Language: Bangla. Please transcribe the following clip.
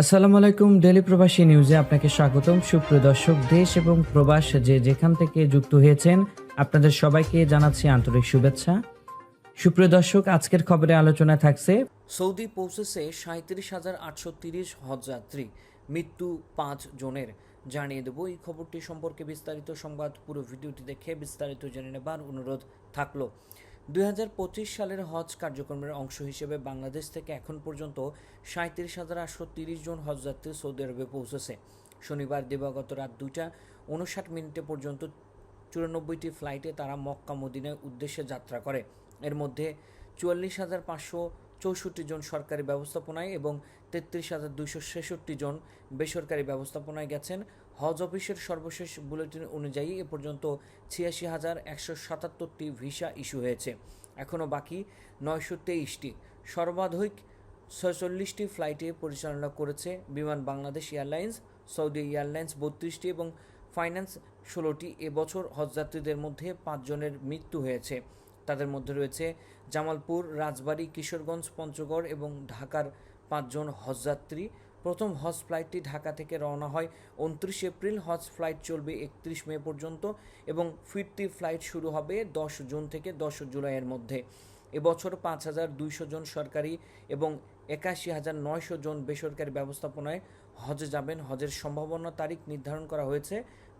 আসসালামু আলাইকুম ডেলি প্রবাসী নিউজে আপনাকে স্বাগতম। সুপ্রিয় দর্শক, দেশ এবং প্রবাস যে যেখান থেকে যুক্ত হয়েছেন, আপনাদের সবাইকে জানাচ্ছি আন্তরিক শুভেচ্ছা। সুপ্রিয় দর্শক, আজকের খবরে আলোচনা থাকছে, সৌদি পৌঁছেছে সাঁত্রিশ হাজার আটশো তিরিশ হজযাত্রী, মৃত্যু পাঁচ জনের। জানিয়ে দেব, এই খবরটি সম্পর্কে বিস্তারিত সংবাদ। পুরো ভিডিওটি দেখে বিস্তারিত জেনে নেবার অনুরোধ থাকল। দুই হাজার পঁচিশ সালের হজ কার্যক্রমের অংশ হিসেবে বাংলাদেশ থেকে এখন পর্যন্ত সাঁত্রিশ হাজার আটশো তিরিশ জন হজযাত্রী সৌদি আরবে পৌঁছেছে। শনিবার দিবাগত রাত দুইটা উনষাট মিনিটে পর্যন্ত চুরানব্বইটি ফ্লাইটে তারা মক্কা মদিনার উদ্দেশ্যে যাত্রা করে। এর মধ্যে চুয়াল্লিশ হাজার পাঁচশো চৌষট্টি জন সরকারি ব্যবস্থাপনায় এবং তেত্রিশ হাজার দুইশো ছেষট্টি জন বেসরকারি ব্যবস্থাপনায় গেছেন। হজ অফিসের সর্বশেষ বুলেটিন অনুযায়ী এ পর্যন্ত ছিয়াশি হাজার একশো সাতাত্তরটি ভিসা ইস্যু হয়েছে। এখনও বাকি নয়শো তেইশটি। সর্বাধিক ছয়চল্লিশটি ফ্লাইটে পরিচালনা করেছে বিমান বাংলাদেশ এয়ারলাইন্স, সৌদি এয়ারলাইন্স বত্রিশটি এবং ফাইন্যান্স ষোলোটি। এবছর হজযাত্রীদের মধ্যে পাঁচজনের মৃত্যু হয়েছে। তাদের মধ্যে রয়েছে জামালপুর, রাজবাড়ী, কিশোরগঞ্জ, পঞ্চগড় এবং ঢাকার পাঁচজন হজযাত্রী প্রথম হজ ফ্লাইটটি ঢাকা থেকে রওনা হয় উনত্রিশ এপ্রিল। হজ ফ্লাইট চলবে একত্রিশ মে পর্যন্ত এবং ফিরতি ফ্লাইট শুরু হবে দশ জুন থেকে দশ জুলাইয়ের মধ্যে। এবছর পাঁচ হাজার দুইশো জন সরকারি এবং একাশি হাজার নয়শো জন বেসরকারি ব্যবস্থাপনায় হজে যাবেন। হজের সম্ভাবনা তারিখ নির্ধারণ করা হয়েছে।